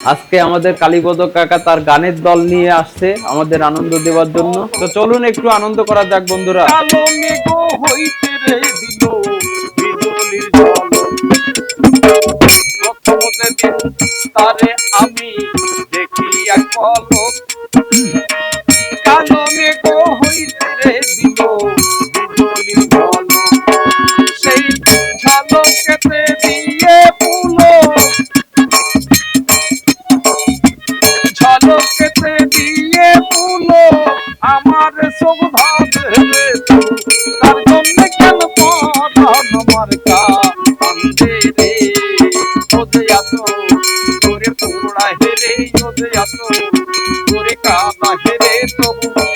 আজকে আমাদের কালীপদ কাকা তার গানের দল নিয়ে আসছে আমাদের আনন্দ দেওয়ার জন্য। তো চলুন একটু আনন্দ করা যাক বন্ধুরা। আমি সেই আমার সব ভাবে। তার জন্য কেন আমার কান্দে রে ওদে এত করে পোড়া হেরে ওদে এত করে কাদা হেরে তবু